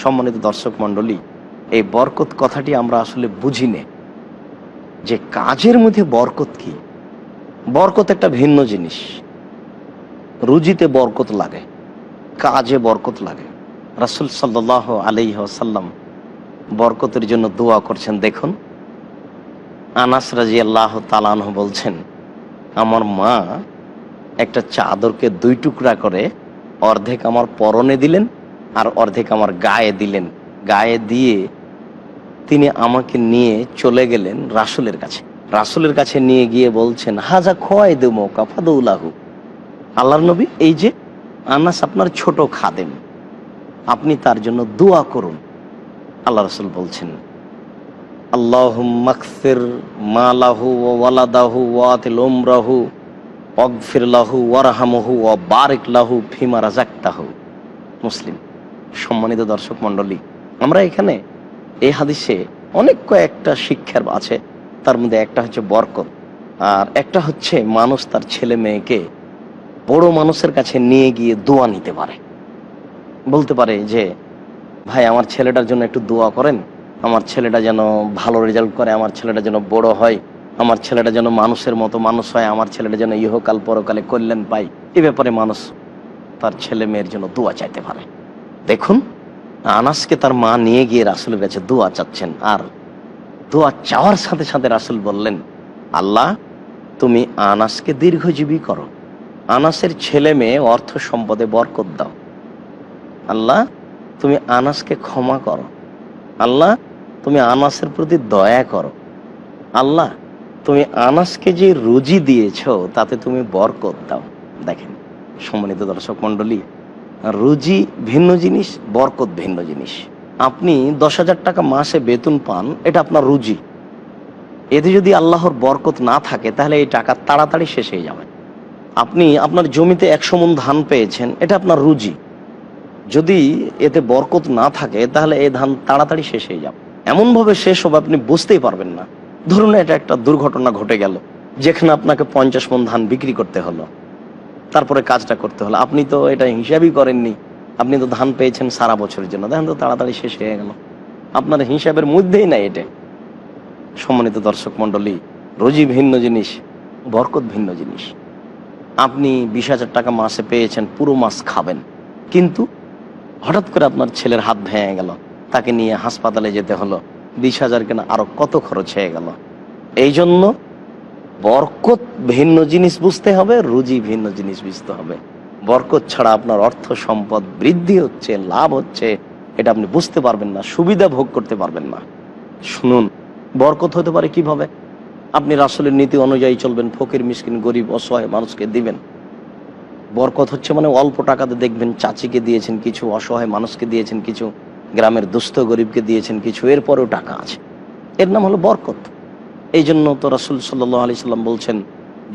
সম্মানিত দর্শক মণ্ডলী, এই বরকত কথাটি আমরা আসলে বুঝি নে যে কাজের মধ্যে বরকত কি? বরকত একটা ভিন্ন জিনিস। রুজিতে বরকত লাগে, কাজে বরকত লাগে। রাসুল সাল্লাহ আলাইসাল্লাম বরকতের জন্য দোয়া করছেন, দেখুন। আনাস রাজি আল্লাহ তালানহ বলছেন, আমার মা একটা চাদরকে দুই টুকরা করে অর্ধেক আমার পরনে দিলেন আর অর্ধেক আমার গায়ে দিলেন। গায়ে দিয়ে তিনি আমাকে নিয়ে চলে গেলেন রাসুলের কাছে। রাসুলের কাছে নিয়ে গিয়ে বলছেন, হাজা খোয়াই দে মৌকা ফাদৌলাহু। আল্লাহর নবী, এই যে, আনাস আপনার ছোট খাদেম। আপনি তার জন্য দোয়া করুন। আল্লাহ রসুল বলছেন আল্লাহ ওয়ালাদাহু ওয়ারহামহু বারেক লাহু মুসলিম সম্মানিত দর্শক মণ্ডলী, আমরা এখানে এই হাদিসে অনেক কয়েকটা শিক্ষার আছে। তার মধ্যে একটা হচ্ছে বরকত, আর একটা হচ্ছে মানুষ তার ছেলে মেয়েকে বড় মানুষের কাছে নিয়ে গিয়ে দোয়া নিতে পারে। বলতে পারে যে, ভাই, আমার ছেলেটার জন্য একটু দোয়া করেন। আমার ছেলেটা যেন ভালো রেজাল্ট করে, আমার ছেলেটা যেন বড় হয়। আমার ছেলেটা যেন মানুষের মতো মানুষ হয়। আমার ছেলেটা যেন ইহকাল পরকালে কল্যাণ পায়। এ ব্যাপারে মানুষ তার ছেলে মেয়ের জন্য দোয়া চাইতে পারে। দেখুন, আনাসকে তার মা নিয়ে গিয়ে রাসুলের কাছে দোয়া চাচ্ছেন। আর দোয়া চাওয়ার সাথে সাথে রাসুল বললেন, আল্লাহ, তুমি আনাসকে দীর্ঘজীবী করো। আনাসের ছেলে মেয়ে অর্থ সম্পদে বরকত দাও। আল্লাহ, তুমি আনাসকে ক্ষমা করো। আল্লাহ, তুমি আনাসের প্রতি দয়া করো। আল্লাহ, তুমি আনাসকে যে রুজি দিয়েছ, তাতে তুমি বরকত দাও। দেখেন, সম্মানিত দর্শক মণ্ডলী রুজি ভিন্ন জিনিস, বরকত ভিন্ন জিনিস। আপনি দশ হাজার টাকা মাসে বেতন পান, এটা আপনার রুজি। এতে যদি আল্লাহর বরকত না থাকে, তাহলে এই টাকা তাড়াতাড়ি শেষ হয়ে যাবে। আপনি আপনার জমিতে একশো মন ধান পেয়েছেন, এটা আপনার রুজি। যদি এতে বরকত না থাকে, তাহলে এই ধান তাড়াতাড়ি শেষ হয়ে যাবে। এমনভাবে শেষ হবে, আপনি বুঝতেই পারবেন না। ধরুন এটা একটা দুর্ঘটনা ঘটে গেল, যেখানে আপনাকে পঞ্চাশ মন ধান বিক্রি করতে হলো। তারপরে কাজটা করতে হলো। আপনি তো এটা হিসাবই করেননি। আপনি তো ধান পেয়েছেন সারা বছরের জন্য। দেখেন তো তাড়াতাড়ি শেষ হয়ে গেল। আপনার হিসাবের মধ্যেই নাই এটা। সম্মানিত দর্শক মণ্ডলী, রোজি ভিন্ন জিনিস, বরকত ভিন্ন জিনিস। আপনি বিশ হাজার টাকা মাসে পেয়েছেন, পুরো মাস খাবেন। কিন্তু হঠাৎ করে আপনার ছেলের হাত ভেঙে গেল। তাকে নিয়ে হাসপাতালে যেতে হলো। বিশ হাজার কেনা আরও কত খরচ হয়ে গেল। এই জন্য বরকত ভিন্ন জিনিস বুঝতে হবে, রুজি ভিন্ন জিনিস বুঝতে হবে। বরকত ছাড়া আপনার অর্থ সম্পদ বৃদ্ধি হচ্ছে, লাভ হচ্ছে, এটা আপনি বুঝতে পারবেন না, সুবিধা ভোগ করতে পারবেন না। শুনুন, বরকত হতে পারে কীভাবে? আপনি রাসুলের নীতি অনুযায়ী চলবেন, ফকির, মিসকিন, গরিব, অসহায় মানুষকে দিবেন। বরকত হচ্ছে মানে অল্প টাকাতে দেখবেন চাচিকে দিয়েছেন কিছু, অসহায় মানুষকে দিয়েছেন কিছু, গ্রামের দুস্থ গরিবকে দিয়েছেন কিছু, এরপরেও টাকা আছে। এর নাম হলো বরকত। এই জন্য তো রাসুল সাল্লাহ আলি সাল্লাম বলছেন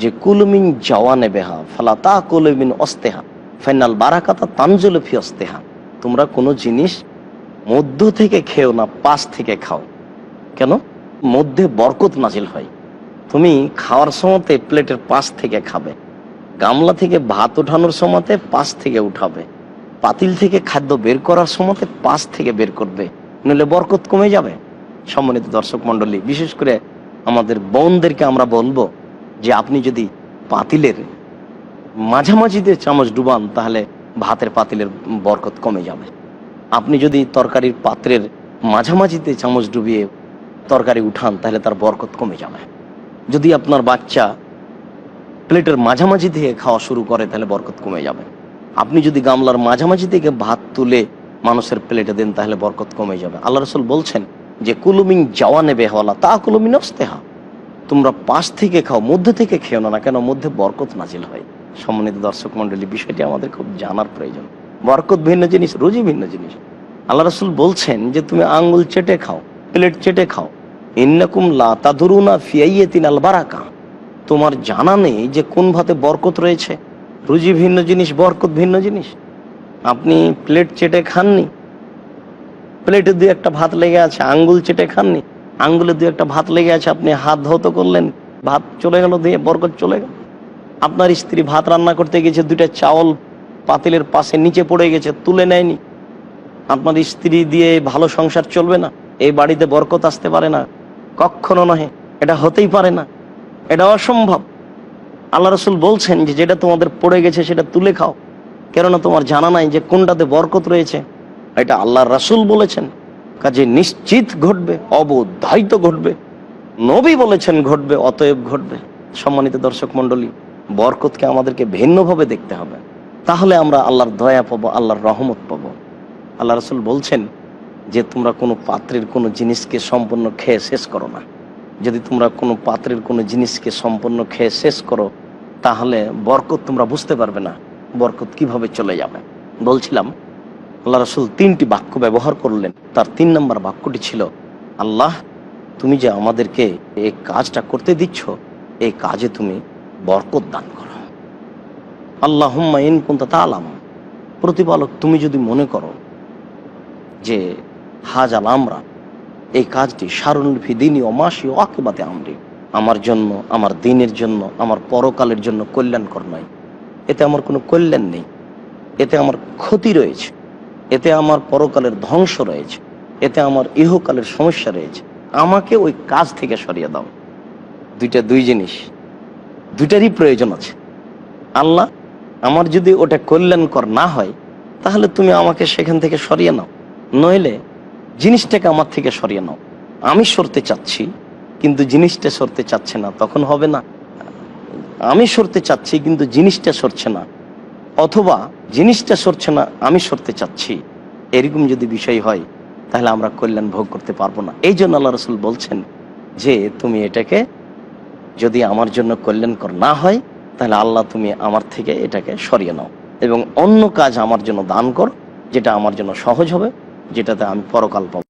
যে, কুলমিন জওয়ানে বেহা ফালা তা কুলমিন অস্তেহা ফাইনাল বারাকাতা তানজুল ফি অস্তেহা তোমরা কোনো জিনিস মধ্য থেকে খেও না, পাশ থেকে খাও। কেন? মধ্যে বরকত নাজিল হয়। তুমি খাওয়ার সময়তে প্লেটের পাশ থেকে খাবে, গামলা থেকে ভাত ওঠানোর সময়তে পাশ থেকে উঠাবে, পাতিল থেকে খাদ্য বের করার সময়তে পাশ থেকে বের করবে, নইলে বরকত কমে যাবে। সম্মানিত দর্শক মন্ডলী বিশেষ করে আমাদের বোনদেরকে আমরা বলব যে আপনি যদি পাতিলের মাঝামাঝিতে চামচ ডুবান, তাহলে ভাতের পাতিলের বরকত কমে যাবে। আপনি যদি তরকারির পাত্রের মাঝামাঝিতে চামচ ডুবিয়ে তরকারি উঠান, তাহলে তার বরকত কমে যাবে। যদি আপনার বাচ্চা প্লেটের মাঝামাঝি থেকে খাওয়া শুরু করে, তাহলে বরকত কমে যাবে। আপনি যদি গামলার মাঝামাঝি থেকে ভাত তুলে মানুষের প্লেটে দেন, তাহলে বরকত কমে যাবে। আল্লাহ রসুল বলছেন যে কুলুমিন যাওয়া নেবে হওয়ালা তা কুলুমিন অস্তেহা তোমরা পাশ থেকে খাও, মধ্যে থেকে খেও না কেন মধ্যে বরকত নাজিল হয়। সম্মানিত দর্শক মন্ডলী বিষয়টি আমাদের খুব জানার প্রয়োজন। বরকত ভিন্ন জিনিস রোজই ভিন্ন জিনিস। আল্লাহ রসুল বলছেন যে, তুমি আঙ্গুল চেটে খাও, প্লেট চেটে খাও। ইন্নাকুম আল বারাকা। তোমার জানা নেই যে, কোন ভাতে বরকত রয়েছে। রুজি ভিন্ন জিনিস, বরকত ভিন্ন জিনিস। আপনি প্লেট চেটে খাননি প্লেটে দুই একটা ভাত লেগে আছে, আঙ্গুল চেটে খাননি। আঙ্গুলে দুই একটা ভাত লেগে আছে, আপনি হাত ধৌত করলেন, ভাত চলে গেল দিয়ে বরকত চলে গেল। আপনার স্ত্রী ভাত রান্না করতে গেছে, দুইটা চাউল পাতিলের পাশে নিচে পড়ে গেছে, তুলে নেয়নি। আপনার স্ত্রী দিয়ে ভালো সংসার চলবে না, এই বাড়িতে বরকত আসতে পারে না। কখনো নহে, এটা হতেই পারে না, এটা অসম্ভব। আল্লাহ রসুল বলছেন যে, যেটা তোমাদের পড়ে গেছে, সেটা তুলে খাও। কেননা তোমার জানা নাই যে কোনটাতে বরকত রয়েছে। এটা আল্লাহ রাসুল বলেছেন। কাজে নিশ্চিত ঘটবে, অবধারিত ঘটবে। নবী বলেছেন ঘটবে, অতএব ঘটবে। সম্মানিত দর্শক মণ্ডলী, বরকতকে আমাদেরকে ভিন্নভাবে দেখতে হবে। তাহলে আমরা আল্লাহর দয়া পাবো, আল্লাহর রহমত পাবো। আল্লাহ রসুল বলছেন যে, তোমরা কোনো পাত্রের কোনো জিনিসকে সম্পূর্ণ খেয়ে শেষ করো না। যদি তোমরা কোনো পাত্রের কোনো জিনিসকে সম্পূর্ণ খেয়ে শেষ করো, তাহলে বরকত তোমরা বুঝতে পারবে না। বরকত কীভাবে চলে যাবে? বলছিলাম আল্লাহ রসুল তিনটি বাক্য ব্যবহার করলেন। তার তিন নম্বর বাক্যটি ছিল, আল্লাহ, তুমি যে আমাদেরকে এই কাজটা করতে দিচ্ছ, এই কাজে তুমি বরকত দান করো। আল্লাহ ইন কুন্তা তালাম প্রতিপালক তুমি যদি মনে করো যে, হাজ আল আমরা, এই কাজটি সারুল ফিদিনী অমাসি ও আকেবাতে আমরি, আমার জন্য, আমার দিনের জন্য, আমার পরকালের জন্য কল্যাণকর নয়। এতে আমার কোনো কল্যাণ নেই। এতে আমার ক্ষতি রয়েছে। এতে আমার পরকালের ধ্বংস রয়েছে, এতে আমার ইহকালের সমস্যা রয়েছে। আমাকে ওই কাজ থেকে সরিয়ে দাও। দুইটা দুই জিনিস, দুইটারই প্রয়োজন আছে। আল্লাহ, আমার যদি ওটা কল্যাণকর না হয়, তাহলে তুমি আমাকে সেখান থেকে সরিয়ে নাও। নইলে জিনিসটাকে আমার থেকে সরিয়ে নাও। আমি সরতে চাচ্ছি, কিন্তু জিনিসটা সরতে চাচ্ছে না, তখন হবে না। আমি সরতে চাচ্ছি, কিন্তু জিনিসটা সরছে না। অথবা জিনিসটা সরছে না, আমি সরতে চাচ্ছি। এরকম যদি বিষয় হয়, তাহলে আমরা কল্যাণ ভোগ করতে পারব না। এই জন্য আল্লাহ রসুল বলছেন যে, তুমি এটাকে যদি আমার জন্য কল্যাণকর না হয়, তাহলে আল্লাহ তুমি আমার থেকে এটাকে সরিয়ে নাও। এবং অন্য কাজ আমার জন্য দান কর, যেটা আমার জন্য সহজ হবে, যেটাতে আমি পরকাল পাবো।